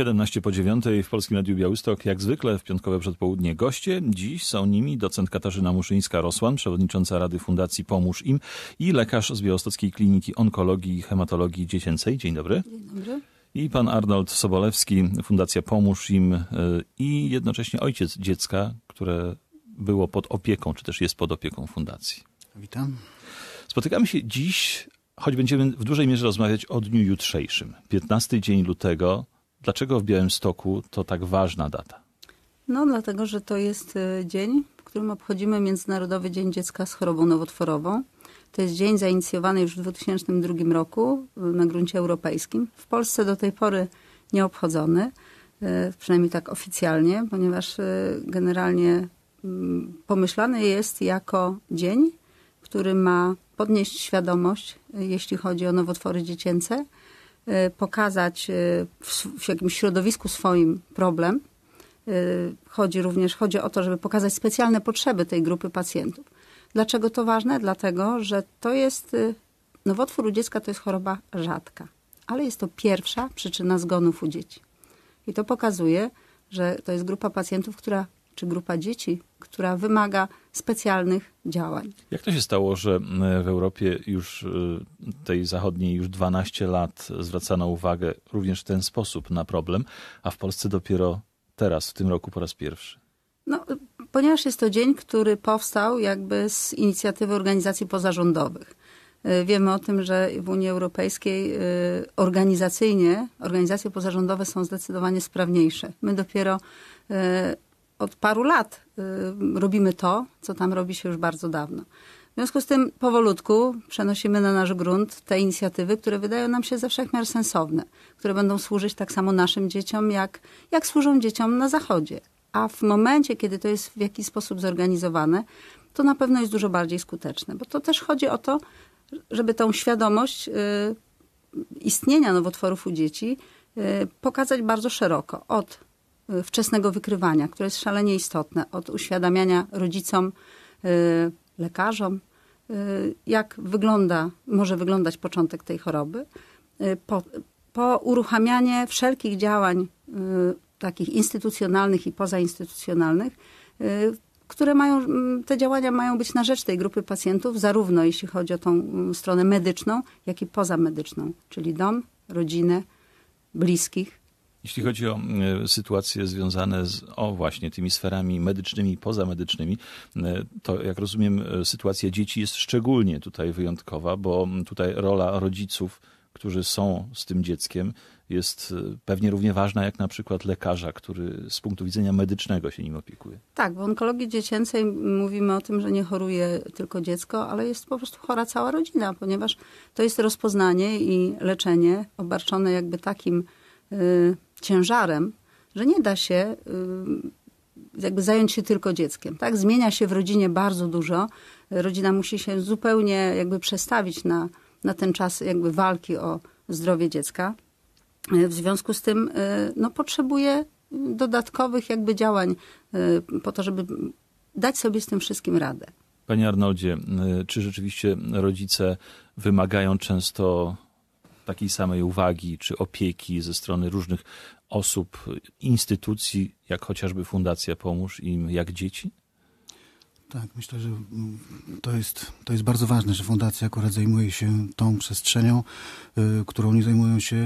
17 po 9 w Polskim Radiu Białystok, jak zwykle w piątkowe przedpołudnie goście. Dziś są nimi docent Katarzyna Muszyńska-Rosłan, przewodnicząca Rady Fundacji Pomóż Im i lekarz z Białostockiej Kliniki Onkologii i Hematologii Dziecięcej. Dzień dobry. Dzień dobry. I pan Arnold Sobolewski, Fundacja Pomóż Im y, i jednocześnie ojciec dziecka, które było pod opieką, czy też jest pod opieką fundacji. Witam. Spotykamy się dziś, choć będziemy w dużej mierze rozmawiać o dniu jutrzejszym. 15 dzień lutego. Dlaczego w Białymstoku to tak ważna data? No, dlatego, że to jest e, dzień, w którym obchodzimy Międzynarodowy Dzień Dziecka z chorobą nowotworową. To jest dzień zainicjowany już w 2002 roku e, na gruncie europejskim. W Polsce do tej pory nie obchodzony, e, przynajmniej tak oficjalnie, ponieważ generalnie mm, pomyślany jest jako dzień, który ma podnieść świadomość, jeśli chodzi o nowotwory dziecięce, pokazać w, w jakimś środowisku swoim problem. Chodzi również chodzi o to, żeby pokazać specjalne potrzeby tej grupy pacjentów. Dlaczego to ważne? Dlatego, że to jest nowotwór u dziecka to jest choroba rzadka, ale jest to pierwsza przyczyna zgonów u dzieci. I to pokazuje, że to jest grupa pacjentów, która czy grupa dzieci, która wymaga specjalnych działań. Jak to się stało, że w Europie już tej zachodniej już 12 lat zwracano uwagę również w ten sposób na problem, a w Polsce dopiero teraz, w tym roku po raz pierwszy? No, ponieważ jest to dzień, który powstał jakby z inicjatywy organizacji pozarządowych. Wiemy o tym, że w Unii Europejskiej organizacyjnie organizacje pozarządowe są zdecydowanie sprawniejsze. My dopiero od paru lat y, robimy to, co tam robi się już bardzo dawno. W związku z tym powolutku przenosimy na nasz grunt te inicjatywy, które wydają nam się ze wszechmiar sensowne, które będą służyć tak samo naszym dzieciom, jak, jak służą dzieciom na Zachodzie. A w momencie, kiedy to jest w jakiś sposób zorganizowane, to na pewno jest dużo bardziej skuteczne, bo to też chodzi o to, żeby tą świadomość y, istnienia nowotworów u dzieci y, pokazać bardzo szeroko. Od wczesnego wykrywania, które jest szalenie istotne, od uświadamiania rodzicom, y, lekarzom, y, jak wygląda, może wyglądać początek tej choroby, y, po, po uruchamianie wszelkich działań takich instytucjonalnych i pozainstytucjonalnych, które mają, te działania mają być na rzecz tej grupy pacjentów, zarówno jeśli chodzi o tą stronę medyczną, jak i pozamedyczną, czyli dom, rodzinę, bliskich, jeśli chodzi o e, sytuacje związane z, o właśnie tymi sferami medycznymi i pozamedycznymi, e, to jak rozumiem e, sytuacja dzieci jest szczególnie tutaj wyjątkowa, bo tutaj rola rodziców, którzy są z tym dzieckiem, jest pewnie równie ważna jak na przykład lekarza, który z punktu widzenia medycznego się nim opiekuje. Tak, w onkologii dziecięcej mówimy o tym, że nie choruje tylko dziecko, ale jest po prostu chora cała rodzina, ponieważ to jest rozpoznanie i leczenie obarczone jakby takim y, ciężarem, że nie da się y, jakby zająć się tylko dzieckiem. Tak? Zmienia się w rodzinie bardzo dużo. Rodzina musi się zupełnie jakby przestawić na, na ten czas jakby walki o zdrowie dziecka. Y, w związku z tym y, no, potrzebuje dodatkowych jakby działań po to, żeby dać sobie z tym wszystkim radę. Panie Arnoldzie, czy rzeczywiście rodzice wymagają często takiej samej uwagi czy opieki ze strony różnych osób, instytucji, jak chociażby Fundacja Pomóż im, jak dzieci? Tak, myślę, że to jest, to jest bardzo ważne, że fundacja akurat zajmuje się tą przestrzenią, y, którą nie zajmują się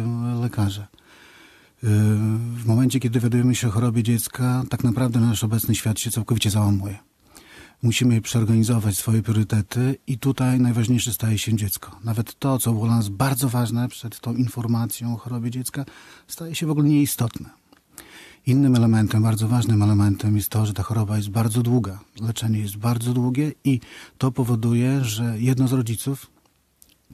lekarze. Y, w momencie, kiedy dowiadujemy się o chorobie dziecka, tak naprawdę nasz obecny świat się całkowicie załamuje musimy przeorganizować swoje priorytety i tutaj najważniejsze staje się dziecko. Nawet to, co było dla nas bardzo ważne przed tą informacją o chorobie dziecka, staje się w ogóle nieistotne. Innym elementem, bardzo ważnym elementem jest to, że ta choroba jest bardzo długa. Leczenie jest bardzo długie i to powoduje, że jedno z rodziców,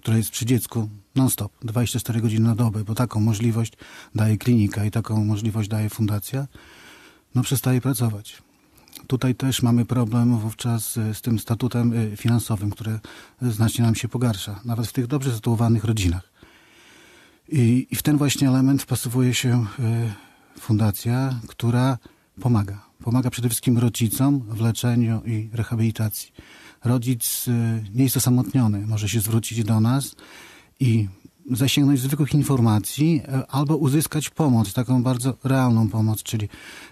które jest przy dziecku non-stop, 24 godziny na dobę, bo taką możliwość daje klinika i taką możliwość daje fundacja, no przestaje pracować Tutaj też mamy problem wówczas z tym statutem y, finansowym, który znacznie nam się pogarsza, nawet w tych dobrze sytuowanych rodzinach. I, i w ten właśnie element wpasowuje się y, fundacja, która pomaga. Pomaga przede wszystkim rodzicom w leczeniu i rehabilitacji. Rodzic nie jest osamotniony, może się zwrócić do nas i zasięgnąć zwykłych informacji e, albo uzyskać pomoc, taką bardzo realną pomoc, czyli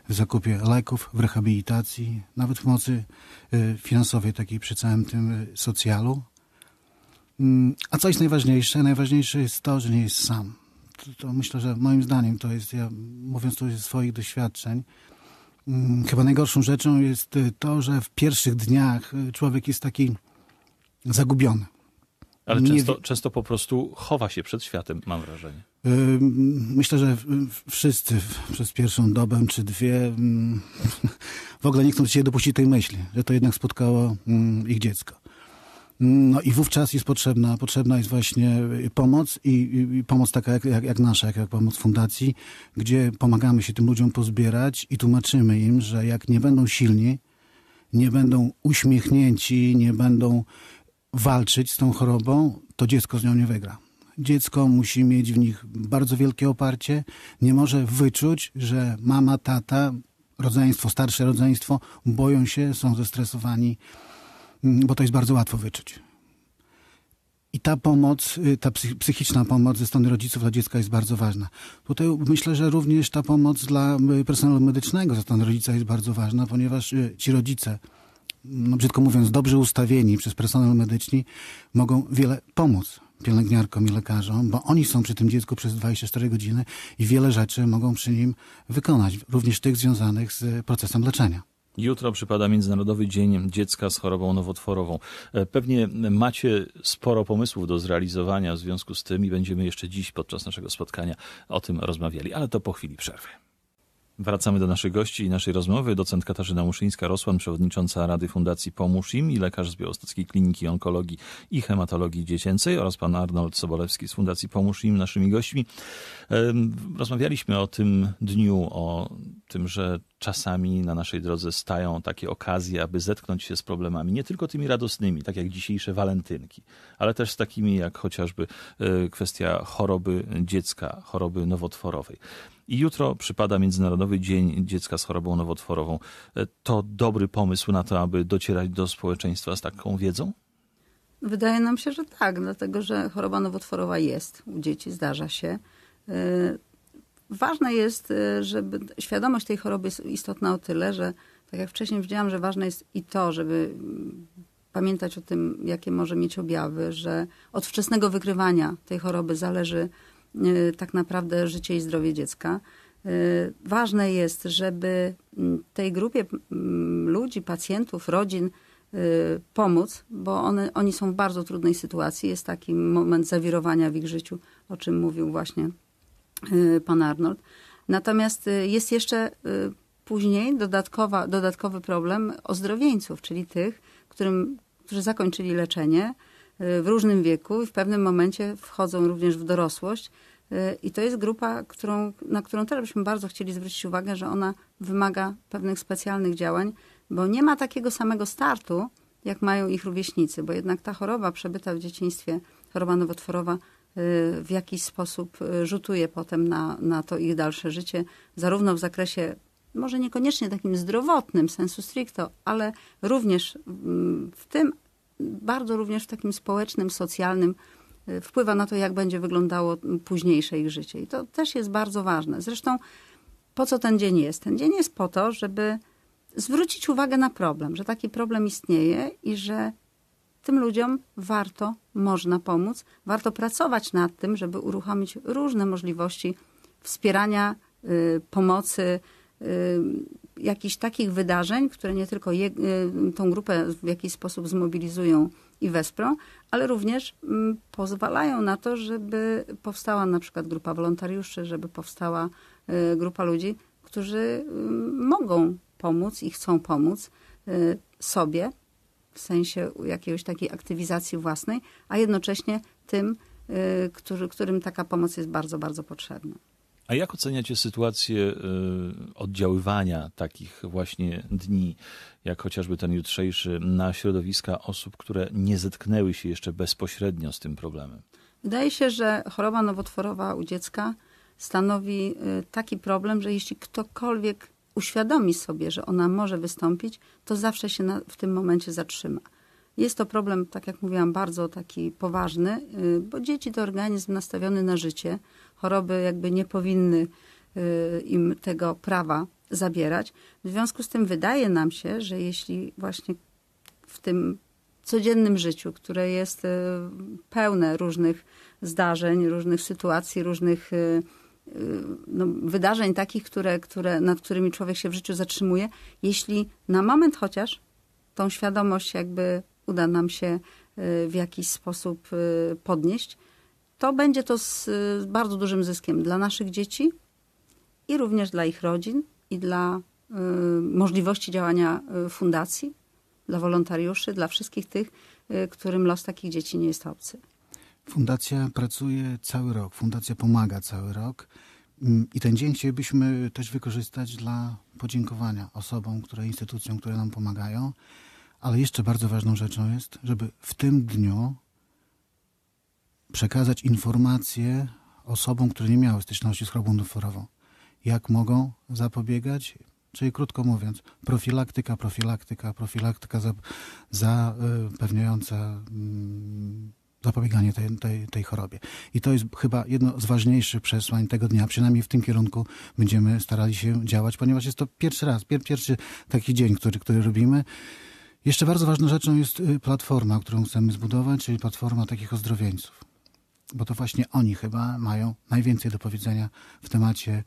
w zakupie leków, w rehabilitacji, nawet pomocy e, finansowej, takiej przy całym tym e, socjalu. Mm, a co jest najważniejsze? Najważniejsze jest to, że nie jest sam. To, to myślę, że moim zdaniem to jest, ja mówiąc tu ze swoich doświadczeń, mm, chyba najgorszą rzeczą jest to, że w pierwszych dniach człowiek jest taki zagubiony ale często, nie... często po prostu chowa się przed światem, mam wrażenie. Myślę, że wszyscy przez pierwszą dobę czy dwie w ogóle nie chcą się dopuścić tej myśli, że to jednak spotkało ich dziecko. No i wówczas jest potrzebna, potrzebna jest właśnie pomoc i, i pomoc taka jak, jak, jak, nasza, jak, jak pomoc fundacji, gdzie pomagamy się tym ludziom pozbierać i tłumaczymy im, że jak nie będą silni, nie będą uśmiechnięci, nie będą walczyć z tą chorobą, to dziecko z nią nie wygra. Dziecko musi mieć w nich bardzo wielkie oparcie, nie może wyczuć, że mama, tata, rodzeństwo, starsze rodzeństwo boją się, są zestresowani, mm, bo to jest bardzo łatwo wyczuć. I ta pomoc, y, ta psychiczna pomoc ze strony rodziców dla dziecka jest bardzo ważna. Tutaj myślę, że również ta pomoc dla y, personelu medycznego ze strony rodzica jest bardzo ważna, ponieważ y, ci rodzice, no brzydko mówiąc, dobrze ustawieni przez personel medyczny, mogą wiele pomóc pielęgniarkom i lekarzom, bo oni są przy tym dziecku przez 24 godziny i wiele rzeczy mogą przy nim wykonać, również tych związanych z procesem leczenia. Jutro przypada Międzynarodowy Dzień Dziecka z chorobą nowotworową. E, pewnie macie sporo pomysłów do zrealizowania w związku z tym i będziemy jeszcze dziś podczas naszego spotkania o tym rozmawiali, ale to po chwili przerwy. Wracamy do naszych gości i naszej rozmowy. Docent Katarzyna Muszyńska-Rosłan, przewodnicząca Rady Fundacji Pomóż Im i lekarz z Białostockiej Kliniki Onkologii i Hematologii Dziecięcej oraz pan Arnold Sobolewski z Fundacji Pomóż Im, naszymi gośćmi. Rozmawialiśmy o tym dniu, o tym, że czasami na naszej drodze stają takie okazje, aby zetknąć się z problemami, nie tylko tymi radosnymi, tak jak dzisiejsze walentynki, ale też z takimi jak chociażby e, kwestia choroby dziecka, choroby nowotworowej. I jutro przypada Międzynarodowy Dzień Dziecka z chorobą nowotworową. E, to dobry pomysł na to, aby docierać do społeczeństwa z taką wiedzą? Wydaje nam się, że tak, dlatego że choroba nowotworowa jest u dzieci, zdarza się. E, ważne jest, e, żeby świadomość tej choroby jest istotna o tyle, że tak jak wcześniej powiedziałam, że ważne jest i to, żeby mm, pamiętać o tym, jakie może mieć objawy, że od wczesnego wykrywania tej choroby zależy tak naprawdę życie i zdrowie dziecka. Y, ważne jest, żeby mm, tej grupie mm, ludzi, pacjentów, rodzin y, pomóc, bo one, oni są w bardzo trudnej sytuacji. Jest taki moment zawirowania w ich życiu, o czym mówił właśnie pan Arnold. Natomiast jest jeszcze później dodatkowa, dodatkowy problem ozdrowieńców, czyli tych, którym, którzy zakończyli leczenie, w różnym wieku i w pewnym momencie wchodzą również w dorosłość. Y, I to jest grupa, którą, na którą też byśmy bardzo chcieli zwrócić uwagę, że ona wymaga pewnych specjalnych działań, bo nie ma takiego samego startu, jak mają ich rówieśnicy, bo jednak ta choroba przebyta w dzieciństwie, choroba nowotworowa, y, w jakiś sposób y, rzutuje potem na, na to ich dalsze życie, zarówno w zakresie może niekoniecznie takim zdrowotnym, sensu stricto, ale również mm, w tym bardzo również w takim społecznym, socjalnym y, wpływa na to, jak będzie wyglądało późniejsze ich życie. I to też jest bardzo ważne. Zresztą po co ten dzień jest? Ten dzień jest po to, żeby zwrócić uwagę na problem, że taki problem istnieje i że tym ludziom warto, można pomóc, warto pracować nad tym, żeby uruchomić różne możliwości wspierania, y, pomocy, jakichś takich wydarzeń, które nie tylko je, y, tą grupę w jakiś sposób zmobilizują i wesprą, ale również mm, pozwalają na to, żeby powstała na przykład grupa wolontariuszy, żeby powstała y, grupa ludzi, którzy y, mogą pomóc i chcą pomóc sobie w sensie jakiejś takiej aktywizacji własnej, a jednocześnie tym, którym taka pomoc jest bardzo, bardzo potrzebna. A jak oceniacie sytuację y, oddziaływania takich właśnie dni, jak chociażby ten jutrzejszy, na środowiska osób, które nie zetknęły się jeszcze bezpośrednio z tym problemem? Wydaje się, że choroba nowotworowa u dziecka stanowi y, taki problem, że jeśli ktokolwiek uświadomi sobie, że ona może wystąpić, to zawsze się na, w tym momencie zatrzyma. Jest to problem, tak jak mówiłam, bardzo taki poważny, y, bo dzieci to organizm nastawiony na życie. Choroby jakby nie powinny y, im tego prawa zabierać. W związku z tym wydaje nam się, że jeśli właśnie w tym codziennym życiu, które jest y, pełne różnych zdarzeń, różnych sytuacji, różnych no, wydarzeń takich, które, które, nad którymi człowiek się w życiu zatrzymuje, jeśli na moment chociaż tą świadomość jakby uda nam się y, w jakiś sposób y, podnieść, to będzie to z bardzo dużym zyskiem dla naszych dzieci i również dla ich rodzin i dla y, możliwości działania fundacji, dla wolontariuszy, dla wszystkich tych, którym los takich dzieci nie jest obcy. Fundacja pracuje cały rok, fundacja pomaga cały rok. Mm, I ten dzień chcielibyśmy też wykorzystać dla podziękowania osobom, które, instytucjom, które nam pomagają. Ale jeszcze bardzo ważną rzeczą jest, żeby w tym dniu przekazać informacje osobom, które nie miały styczności z chorobą nowotworową. Jak mogą zapobiegać? Czyli krótko mówiąc, profilaktyka, profilaktyka, profilaktyka zapewniająca mm, zapobieganie tej, tej, tej chorobie. I to jest chyba jedno z ważniejszych przesłań tego dnia. Przynajmniej w tym kierunku będziemy starali się działać, ponieważ jest to pierwszy raz, pierwszy taki dzień, który, który robimy. Jeszcze bardzo ważną rzeczą jest y, platforma, którą chcemy zbudować, czyli platforma takich ozdrowieńców. Bo to właśnie oni chyba mają najwięcej do powiedzenia w temacie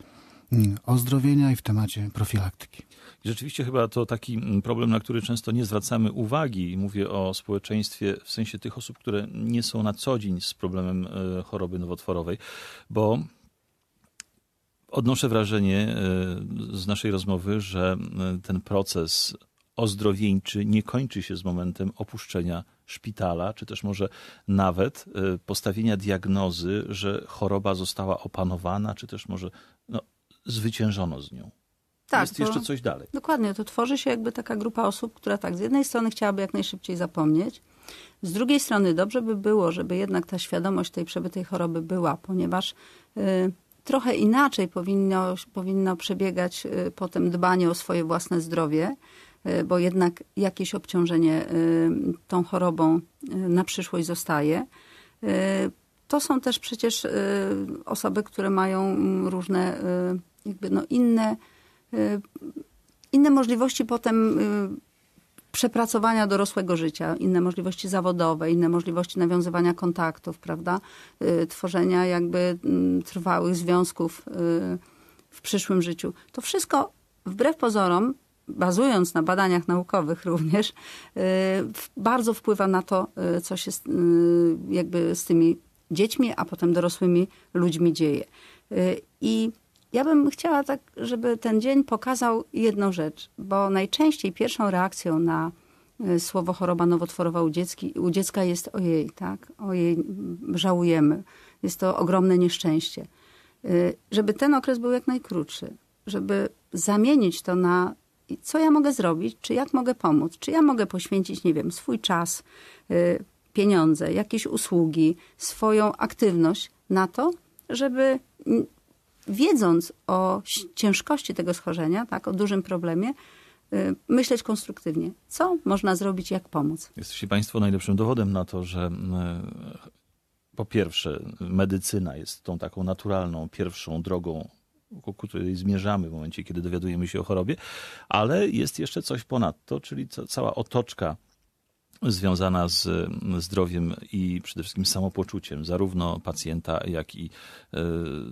mm, ozdrowienia i w temacie profilaktyki. Rzeczywiście chyba to taki mm, problem, na który często nie zwracamy uwagi. Mówię o społeczeństwie w sensie tych osób, które nie są na co dzień z problemem e, choroby nowotworowej, bo odnoszę wrażenie e, z naszej rozmowy, że ten proces ozdrowieńczy nie kończy się z momentem opuszczenia szpitala, czy też może nawet postawienia diagnozy, że choroba została opanowana, czy też może no, zwyciężono z nią. Tak, jest jeszcze coś dalej. Dokładnie, to tworzy się jakby taka grupa osób, która tak, z jednej strony chciałaby jak najszybciej zapomnieć, z drugiej strony dobrze by było, żeby jednak ta świadomość tej przebytej choroby była, ponieważ y, trochę inaczej powinno, powinno przebiegać y, potem dbanie o swoje własne zdrowie, bo jednak jakieś obciążenie y, tą chorobą y, na przyszłość zostaje. Y, to są też przecież osoby, które mają mm, różne jakby no inne Y, inne możliwości potem y, przepracowania dorosłego życia, inne możliwości zawodowe, inne możliwości nawiązywania kontaktów, prawda? Y, tworzenia jakby mm, trwałych związków w przyszłym życiu. To wszystko wbrew pozorom, bazując na badaniach naukowych również, bardzo wpływa na to, co się jakby z tymi dziećmi, a potem dorosłymi ludźmi dzieje. I ja bym chciała tak, żeby ten dzień pokazał jedną rzecz, bo najczęściej pierwszą reakcją na y, słowo choroba nowotworowa u, dziecki, u dziecka jest ojej, tak? Ojej, żałujemy. Jest to ogromne nieszczęście. Y, żeby ten okres był jak najkrótszy, żeby zamienić to na co ja mogę zrobić, czy jak mogę pomóc, czy ja mogę poświęcić, nie wiem, swój czas, y, pieniądze, jakieś usługi, swoją aktywność na to, żeby wiedząc o ciężkości tego schorzenia, tak, o dużym problemie, y, myśleć konstruktywnie. Co można zrobić, jak pomóc? Jesteście Państwo najlepszym dowodem na to, że po pierwsze, medycyna jest tą taką naturalną, pierwszą drogą, ku której zmierzamy w momencie, kiedy dowiadujemy się o chorobie, ale jest jeszcze coś ponadto, czyli cała otoczka związana z zdrowiem i przede wszystkim samopoczuciem zarówno pacjenta, jak i e,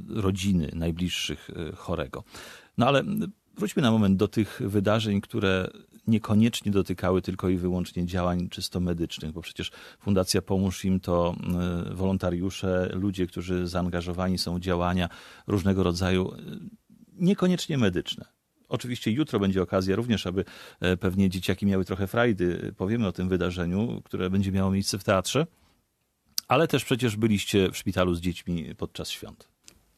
rodziny najbliższych e, chorego. No ale wróćmy na moment do tych wydarzeń, które niekoniecznie dotykały tylko i wyłącznie działań czysto medycznych, bo przecież Fundacja Pomóż Im to e, wolontariusze, ludzie, którzy zaangażowani są w działania różnego rodzaju, niekoniecznie medyczne. Oczywiście jutro będzie okazja również, aby e, pewnie dzieciaki miały trochę frajdy. Powiemy o tym wydarzeniu, które będzie miało miejsce w teatrze. Ale też przecież byliście w szpitalu z dziećmi podczas świąt.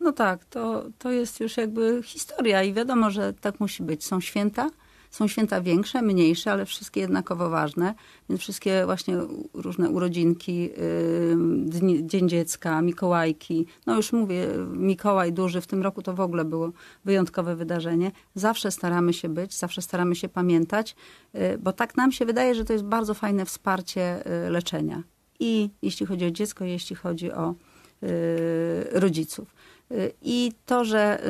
No tak, to, to jest już jakby historia i wiadomo, że tak musi być. Są święta, Są święta większe, mniejsze, ale wszystkie jednakowo ważne, więc wszystkie właśnie różne urodzinki, yy, Dzień Dziecka, Mikołajki, no już mówię, Mikołaj duży, w tym roku to w ogóle było wyjątkowe wydarzenie. Zawsze staramy się być, zawsze staramy się pamiętać, yy, bo tak nam się wydaje, że to jest bardzo fajne wsparcie yy, leczenia. I jeśli chodzi o dziecko, jeśli chodzi o rodziców. I to, że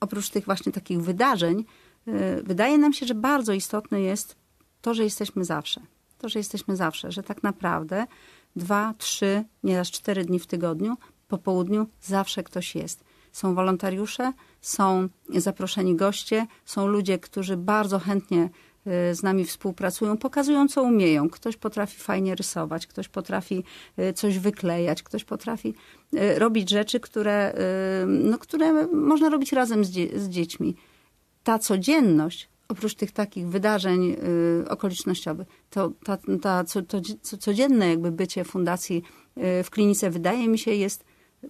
oprócz tych właśnie takich wydarzeń, wydaje nam się, że bardzo istotne jest to, że jesteśmy zawsze. To, że jesteśmy zawsze, że tak naprawdę dwa, trzy, nieraz cztery dni w tygodniu, po południu zawsze ktoś jest. Są wolontariusze, są zaproszeni goście, są ludzie, którzy bardzo chętnie Y, z nami współpracują, pokazują, co umieją. Ktoś potrafi fajnie rysować, ktoś potrafi y, coś wyklejać, ktoś potrafi y, robić rzeczy, które, no, które można robić razem z, dzie z dziećmi. Ta codzienność, oprócz tych takich wydarzeń okolicznościowych, to ta, ta, to, codzienne jakby bycie fundacji w klinice wydaje mi się jest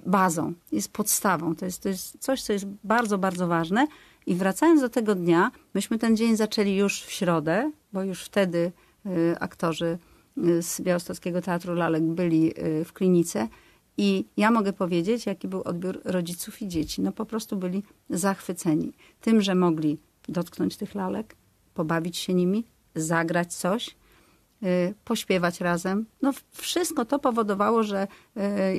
bazą, jest podstawą. To jest, to jest coś, co jest bardzo, bardzo ważne i wracając do tego dnia, myśmy ten dzień zaczęli już w środę, bo już wtedy y, aktorzy y, z Białostockiego Teatru Lalek byli y, w klinice. I ja mogę powiedzieć, jaki był odbiór rodziców i dzieci. No po prostu byli zachwyceni tym, że mogli dotknąć tych lalek, pobawić się nimi, zagrać coś, pośpiewać razem. No wszystko to powodowało, że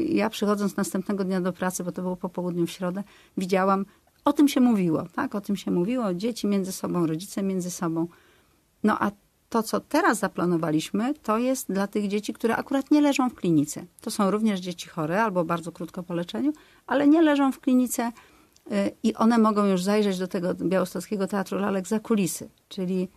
ja przychodząc następnego dnia do pracy, bo to było po południu w środę, widziałam o tym się mówiło, tak? O tym się mówiło, dzieci między sobą, rodzice między sobą. No a to, co teraz zaplanowaliśmy, to jest dla tych dzieci, które akurat nie leżą w klinice. To są również dzieci chore albo bardzo krótko po leczeniu, ale nie leżą w klinice y, i one mogą już zajrzeć do tego Białostockiego Teatru Lalek za kulisy. Czyli,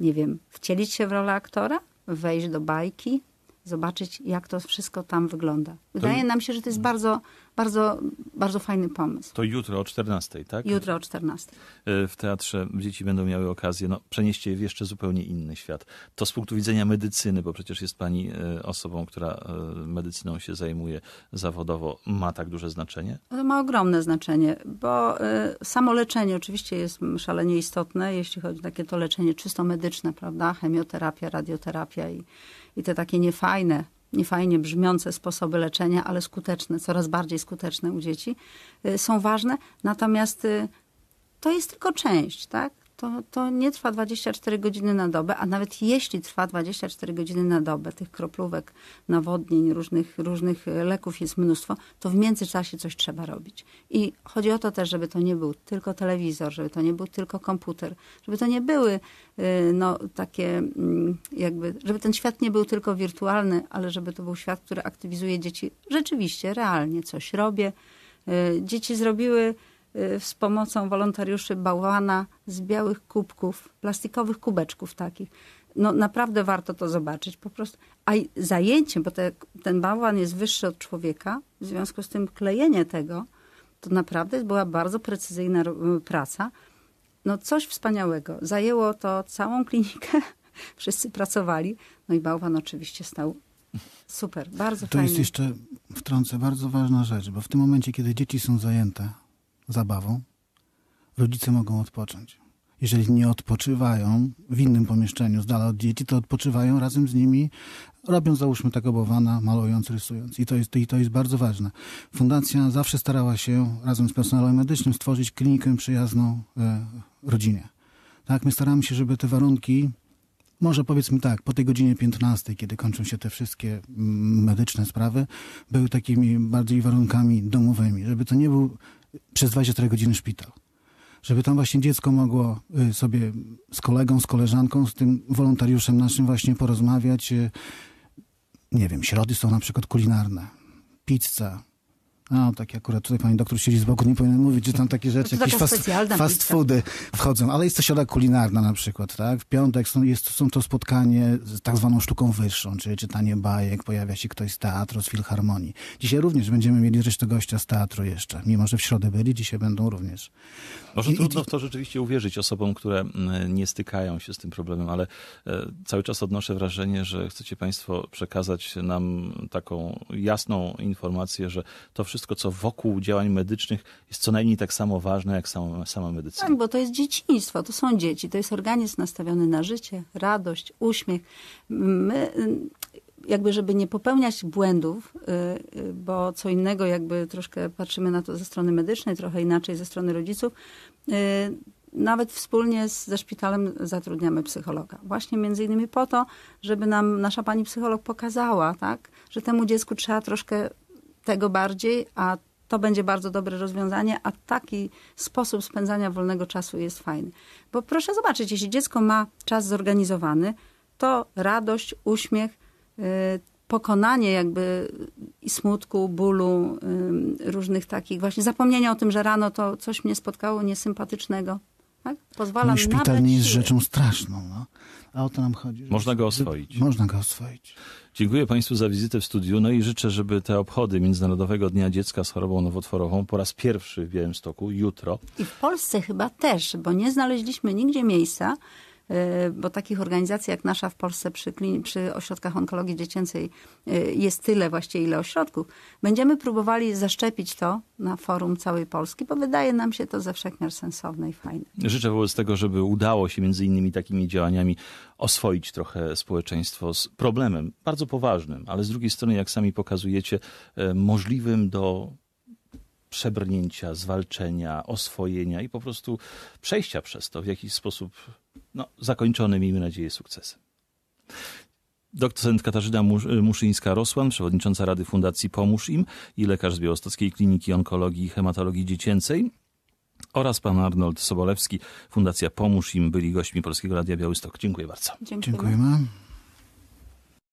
nie wiem, wcielić się w rolę aktora, wejść do bajki, zobaczyć, jak to wszystko tam wygląda. Wydaje to... nam się, że to jest bardzo, bardzo, bardzo fajny pomysł. To jutro o 14, tak? Jutro o 14. E, w teatrze dzieci będą miały okazję no, przenieść je w jeszcze zupełnie inny świat. To z punktu widzenia medycyny, bo przecież jest pani e, osobą, która e, medycyną się zajmuje zawodowo, ma tak duże znaczenie? To ma ogromne znaczenie, bo samo leczenie oczywiście jest szalenie istotne, jeśli chodzi o takie to leczenie czysto medyczne, prawda? Chemioterapia, radioterapia i i te takie niefajne, niefajnie brzmiące sposoby leczenia, ale skuteczne, coraz bardziej skuteczne u dzieci, y, są ważne. Natomiast y, to jest tylko część, tak? To, to nie trwa 24 godziny na dobę, a nawet jeśli trwa 24 godziny na dobę, tych kroplówek, nawodnień, różnych, różnych leków jest mnóstwo, to w międzyczasie coś trzeba robić. I chodzi o to też, żeby to nie był tylko telewizor, żeby to nie był tylko komputer, żeby to nie były y, no, takie mm, jakby, żeby ten świat nie był tylko wirtualny, ale żeby to był świat, który aktywizuje dzieci rzeczywiście, realnie. Coś robię. Y, dzieci zrobiły z pomocą wolontariuszy bałwana z białych kubków, plastikowych kubeczków takich. No naprawdę warto to zobaczyć po prostu. A zajęciem, bo te, ten bałwan jest wyższy od człowieka, w związku z tym klejenie tego, to naprawdę była bardzo precyzyjna praca. No coś wspaniałego. Zajęło to całą klinikę, wszyscy pracowali, no i bałwan oczywiście stał super, bardzo to fajnie. To jest jeszcze, wtrącę, bardzo ważna rzecz, bo w tym momencie, kiedy dzieci są zajęte, zabawą, rodzice mogą odpocząć. Jeżeli nie odpoczywają w innym pomieszczeniu z dala od dzieci, to odpoczywają razem z nimi, robiąc załóżmy tego bowana, malując, rysując. I to jest, i to jest bardzo ważne. Fundacja zawsze starała się razem z personelem medycznym stworzyć klinikę przyjazną e, rodzinie. Tak, my staramy się, żeby te warunki może powiedzmy tak, po tej godzinie 15, kiedy kończą się te wszystkie mm, medyczne sprawy, były takimi bardziej warunkami domowymi, żeby to nie był przez 24 godziny szpital. Żeby tam właśnie dziecko mogło y, sobie z kolegą, z koleżanką, z tym wolontariuszem naszym właśnie porozmawiać. Y, nie wiem, środy są na przykład kulinarne, pizza, no, tak akurat tutaj pani doktor siedzi z boku, nie powinien mówić, że tam takie rzeczy, jakieś fast, fast foody wchodzą, ale jest to środa kulinarna na przykład, tak? W piątek są, jest, są to spotkanie z tak zwaną sztuką wyższą, czyli czytanie bajek, pojawia się ktoś z teatru, z filharmonii. Dzisiaj również będziemy mieli zresztą gościa z teatru jeszcze, mimo że w środę byli, dzisiaj będą również. Może I, trudno w to rzeczywiście uwierzyć osobom, które nie stykają się z tym problemem, ale e, cały czas odnoszę wrażenie, że chcecie państwo przekazać nam taką jasną informację, że to wszystko wszystko, co wokół działań medycznych jest co najmniej tak samo ważne, jak sama, sama medycyna. Tak, bo to jest dzieciństwo, to są dzieci, to jest organizm nastawiony na życie, radość, uśmiech. My jakby, żeby nie popełniać błędów, y, y, bo co innego jakby troszkę patrzymy na to ze strony medycznej, trochę inaczej ze strony rodziców, y, nawet wspólnie z, ze szpitalem zatrudniamy psychologa. Właśnie między innymi po to, żeby nam nasza pani psycholog pokazała, tak, że temu dziecku trzeba troszkę tego bardziej, a to będzie bardzo dobre rozwiązanie, a taki sposób spędzania wolnego czasu jest fajny. Bo proszę zobaczyć, jeśli dziecko ma czas zorganizowany, to radość, uśmiech, y, pokonanie jakby i smutku, bólu, y, różnych takich właśnie zapomnienia o tym, że rano to coś mnie spotkało niesympatycznego. Tak? Pozwala No, szpital nie jest rzeczą straszną. No. A o to nam chodzi. Można go oswoić. Można go oswoić. Dziękuję Państwu za wizytę w studiu. No i życzę, żeby te obchody Międzynarodowego Dnia Dziecka z chorobą nowotworową po raz pierwszy w Białymstoku, jutro, I w Polsce chyba też, bo nie znaleźliśmy nigdzie miejsca, bo takich organizacji jak nasza w Polsce przy, przy ośrodkach onkologii dziecięcej y, jest tyle właściwie, ile ośrodków. Będziemy próbowali zaszczepić to na forum całej Polski, bo wydaje nam się to ze wszechmiar sensowne i fajne. Życzę wobec tego, żeby udało się między innymi takimi działaniami oswoić trochę społeczeństwo z problemem bardzo poważnym, ale z drugiej strony, jak sami pokazujecie, e, możliwym do przebrnięcia, zwalczenia, oswojenia i po prostu przejścia przez to w jakiś sposób no, zakończony, miejmy nadzieję, sukcesem. Doktorent Katarzyna Mus- Muszyńska-Rosłan, przewodnicząca Rady Fundacji Pomóż Im i lekarz z Białostockiej Kliniki Onkologii i Hematologii Dziecięcej oraz pan Arnold Sobolewski, Fundacja Pomóż Im, byli gośćmi Polskiego Radia Białystok. Dziękuję bardzo. Dziękujemy. Dziękujemy.